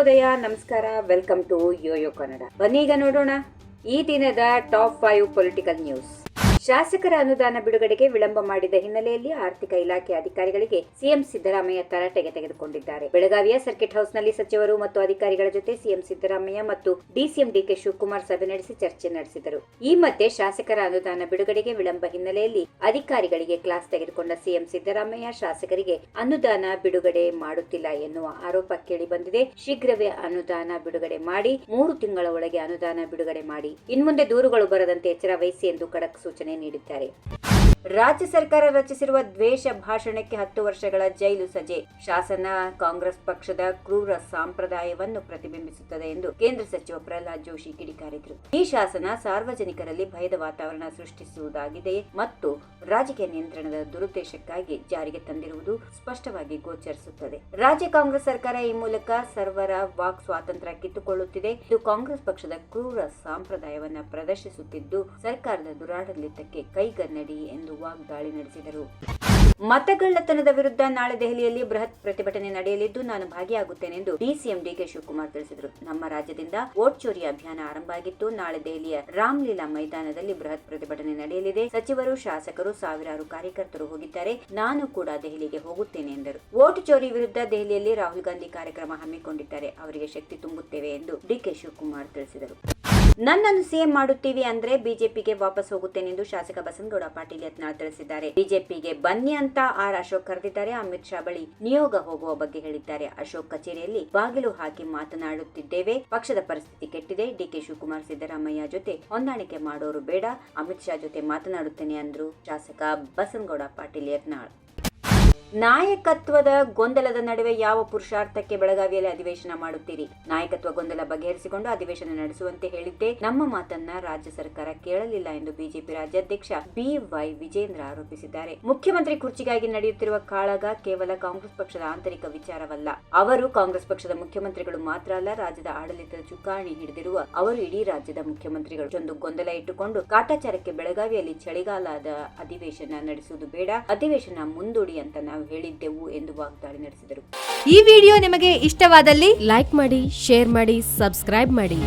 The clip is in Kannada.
ಶುಭೋದಯ ನಮಸ್ಕಾರ. ವೆಲ್ಕಮ್ ಟು ಯೋಯೋ ಕನ್ನಡ ಈಗ ನೋಡೋಣ ಈ ದಿನದ ಟಾಪ್ ಫೈವ್ ಪೊಲಿಟಿಕಲ್ ನ್ಯೂಸ್ ಶಾಸಕರ ಅನುದಾನ ಬಿಡುಗಡೆಗೆ ವಿಳಂಬ ಮಾಡಿದ ಹಿನ್ನೆಲೆಯಲ್ಲಿ ಆರ್ಥಿಕ ಇಲಾಖೆ ಅಧಿಕಾರಿಗಳಿಗೆ ಸಿಎಂ ಸಿದ್ದರಾಮಯ್ಯ ತರಾಟೆಗೆ ತೆಗೆದುಕೊಂಡಿದ್ದಾರೆ. ಬೆಳಗಾವಿಯ ಸರ್ಕಿಟ್ ಹೌಸ್ನಲ್ಲಿ ಸಚಿವರು ಮತ್ತು ಅಧಿಕಾರಿಗಳ ಜೊತೆ ಸಿಎಂ ಸಿದ್ದರಾಮಯ್ಯ ಮತ್ತು ಡಿಸಿಎಂ ಡಿಕೆ ಶಿವಕುಮಾರ್ ಸಭೆ ನಡೆಸಿ ಚರ್ಚೆ ನಡೆಸಿದರು. ಈ ಮಧ್ಯೆ ಶಾಸಕರ ಅನುದಾನ ಬಿಡುಗಡೆಗೆ ವಿಳಂಬ ಹಿನ್ನೆಲೆಯಲ್ಲಿ ಅಧಿಕಾರಿಗಳಿಗೆ ಕ್ಲಾಸ್ ತೆಗೆದುಕೊಂಡ ಸಿಎಂ ಸಿದ್ದರಾಮಯ್ಯ ಶಾಸಕರಿಗೆ ಅನುದಾನ ಬಿಡುಗಡೆ ಮಾಡುತ್ತಿಲ್ಲ ಎನ್ನುವ ಆರೋಪ ಕೇಳಿ ಬಂದಿದೆ ಶೀಘ್ರವೇ ಅನುದಾನ ಬಿಡುಗಡೆ ಮಾಡಿ ಮೂರು ತಿಂಗಳ ಒಳಗೆ ಅನುದಾನ ಬಿಡುಗಡೆ ಮಾಡಿ. ಇನ್ಮುಂದೆ ದೂರುಗಳು ಬರದಂತೆ ಎಚ್ಚರ ವಹಿಸಿ ಎಂದು ಖಡಕ್ ಸೂಚನೆ ನೀಡಿದ್ದಾರೆ. ರಾಜ್ಯ ಸರ್ಕಾರ ರಚಿಸಿರುವ ದ್ವೇಷ ಭಾಷಣಕ್ಕೆ ಹತ್ತು ವರ್ಷಗಳ ಜೈಲು ಸಜೆ. ಶಾಸನ, ಕಾಂಗ್ರೆಸ್ ಪಕ್ಷದ ಕ್ರೂರ ಸಂಪ್ರದಾಯವನ್ನು ಪ್ರತಿಬಿಂಬಿಸುತ್ತದೆ ಎಂದು ಕೇಂದ್ರ ಸಚಿವ ಪ್ರಹ್ಲಾದ್ ಜೋಶಿ ಕಿಡಿಕಾರಿದರು. ಈ ಶಾಸನ ಸಾರ್ವಜನಿಕರಲ್ಲಿ ಭಯದ ವಾತಾವರಣ ಸೃಷ್ಟಿಸುವುದಾಗಿದೆ ಮತ್ತು ರಾಜಕೀಯ ನಿಯಂತ್ರಣದ ದುರುದ್ದೇಶಕ್ಕಾಗಿ ಜಾರಿಗೆ ತಂದಿರುವುದು ಸ್ಪಷ್ಟವಾಗಿ ಗೋಚರಿಸುತ್ತದೆ. ರಾಜ್ಯ ಕಾಂಗ್ರೆಸ್ ಸರ್ಕಾರ ಈ ಮೂಲಕ ಸರ್ವರ ವಾಕ್ ಸ್ವಾತಂತ್ರ್ಯ ಕಿತ್ತುಕೊಳ್ಳುತ್ತಿದೆ. ಇದು ಕಾಂಗ್ರೆಸ್ ಪಕ್ಷದ ಕ್ರೂರ ಸಂಪ್ರದಾಯವನ್ನು ಪ್ರದರ್ಶಿಸುತ್ತಿದ್ದು, ಸರ್ಕಾರದ ದುರಾಡಳಿತಕ್ಕೆ ಕೈಗನ್ನಡಿ ಎಂದು ವಾಗ್ದಾಳಿ ನಡೆಸಿದರು. ಮತಗಳ್ಳತನದ ವಿರುದ್ಧ ನಾಳೆ ದೆಹಲಿಯಲ್ಲಿ ಬೃಹತ್ ಪ್ರತಿಭಟನೆ ನಡೆಯಲಿದ್ದು ನಾನು ಭಾಗಿಯಾಗುತ್ತೇನೆ ಎಂದು ಡಿಸಿಎಂ ಡಿಕೆ ಶಿವಕುಮಾರ್ ತಿಳಿಸಿದರು. ನಮ್ಮ ರಾಜ್ಯದಿಂದ ವೋಟ್ ಚೋರಿ ಅಭಿಯಾನ ಆರಂಭ ಆಗಿತ್ತು. ನಾಳೆ ದೆಹಲಿಯ ರಾಮ್ಲೀಲಾ ಮೈದಾನದಲ್ಲಿ ಬೃಹತ್ ಪ್ರತಿಭಟನೆ ನಡೆಯಲಿದೆ. ಸಚಿವರು, ಶಾಸಕರು, ಸಾವಿರಾರು ಕಾರ್ಯಕರ್ತರು ಹೋಗಿದ್ದಾರೆ. ನಾನು ಕೂಡ ದೆಹಲಿಗೆ ಹೋಗುತ್ತೇನೆ ಎಂದರು. ವೋಟ್ ಚೋರಿ ವಿರುದ್ಧ ದೆಹಲಿಯಲ್ಲಿ ರಾಹುಲ್ ಗಾಂಧಿ ಕಾರ್ಯಕ್ರಮ ಹಮ್ಮಿಕೊಂಡಿದ್ದಾರೆ. ಅವರಿಗೆ ಶಕ್ತಿ ತುಂಬುತ್ತೇವೆ ಎಂದು ಡಿಕೆ ಶಿವಕುಮಾರ್ ತಿಳಿಸಿದರು. ನನ್ನನ್ನು ಸಿಎಂ ಮಾಡುತ್ತೀವಿ ಅಂದ್ರೆ ಬಿಜೆಪಿಗೆ ವಾಪಸ್ ಹೋಗುತ್ತೇನೆ ಎಂದು ಶಾಸಕ ಬಸನಗೌಡ ಪಾಟೀಲ್ ಯತ್ನಾಳ್ ತಿಳಿಸಿದ್ದಾರೆ. ಬಿಜೆಪಿಗೆ ಬನ್ನಿ ಅಂತ ಆರ್ ಅಶೋಕ್ ಕರೆದಿದ್ದಾರೆ. ಅಮಿತ್ ಶಾ ಬಳಿ ನಿಯೋಗ ಹೋಗುವ ಬಗ್ಗೆ ಹೇಳಿದ್ದಾರೆ. ಅಶೋಕ್ ಕಚೇರಿಯಲ್ಲಿ ಬಾಗಿಲು ಹಾಕಿ ಮಾತನಾಡುತ್ತಿದ್ದೇವೆ. ಪಕ್ಷದ ಪರಿಸ್ಥಿತಿ ಕೆಟ್ಟಿದೆ. ಡಿಕೆ ಶಿವಕುಮಾರ್ ಸಿದ್ದರಾಮಯ್ಯ ಜೊತೆ ಹೊಂದಾಣಿಕೆ ಮಾಡೋರು ಬೇಡ. ಅಮಿತ್ ಶಾ ಜೊತೆ ಮಾತನಾಡುತ್ತೇನೆ ಅಂದ್ರು ಶಾಸಕ ಬಸನಗೌಡ ಪಾಟೀಲ್ ಯತ್ನಾಳ್. ನಾಯಕತ್ವದ ಗೊಂದಲದ ನಡುವೆ ಯಾವ ಪುರುಷಾರ್ಥಕ್ಕೆ ಬೆಳಗಾವಿಯಲ್ಲಿ ಅಧಿವೇಶನ ಮಾಡುತ್ತೀರಿ? ನಾಯಕತ್ವ ಗೊಂದಲ ಬಗೆಹರಿಸಿಕೊಂಡು ಅಧಿವೇಶನ ನಡೆಸುವಂತೆ ಹೇಳಿದ್ದೆ. ನಮ್ಮ ಮಾತನ್ನ ರಾಜ್ಯ ಸರ್ಕಾರ ಕೇಳಲಿಲ್ಲ ಎಂದು ಬಿಜೆಪಿ ರಾಜ್ಯಾಧ್ಯಕ್ಷ ಬಿವೈ ವಿಜೇಂದ್ರ ಆರೋಪಿಸಿದ್ದಾರೆ. ಮುಖ್ಯಮಂತ್ರಿ ಕುರ್ಚಿಗಾಗಿ ನಡೆಯುತ್ತಿರುವ ಕಾಳಗ ಕೇವಲ ಕಾಂಗ್ರೆಸ್ ಪಕ್ಷದ ಆಂತರಿಕ ವಿಚಾರವಲ್ಲ. ಅವರು ಕಾಂಗ್ರೆಸ್ ಪಕ್ಷದ ಮುಖ್ಯಮಂತ್ರಿಗಳು ಮಾತ್ರ ಅಲ್ಲ, ರಾಜ್ಯದ ಆಡಳಿತದ ಚುಕ್ಕಾಣಿ ಹಿಡಿದಿರುವ ಅವರು ಇಡೀ ರಾಜ್ಯದ ಮುಖ್ಯಮಂತ್ರಿಗಳು. ಒಂದು ಗೊಂದಲ ಇಟ್ಟುಕೊಂಡು ಕಾಟಾಚಾರಕ್ಕೆ ಬೆಳಗಾವಿಯಲ್ಲಿ ಚಳಿಗಾಲದ ಅಧಿವೇಶನ ನಡೆಸುವುದು ಬೇಡ. ಅಧಿವೇಶನ ಮುಂದೂಡಿ ಅಂತ ನಾವು ಹೇಳಿದ್ದೆವು ಎಂದು ವಾಗ್ದಾಳಿ ನಡೆಸಿದರು. ಈ ವಿಡಿಯೋ ನಿಮಗೆ ಇಷ್ಟವಾದಲ್ಲಿ ಲೈಕ್ ಮಾಡಿ ಶೇರ್ ಮಾಡಿ ಸಬ್ಸ್ಕ್ರೈಬ್ ಮಾಡಿ.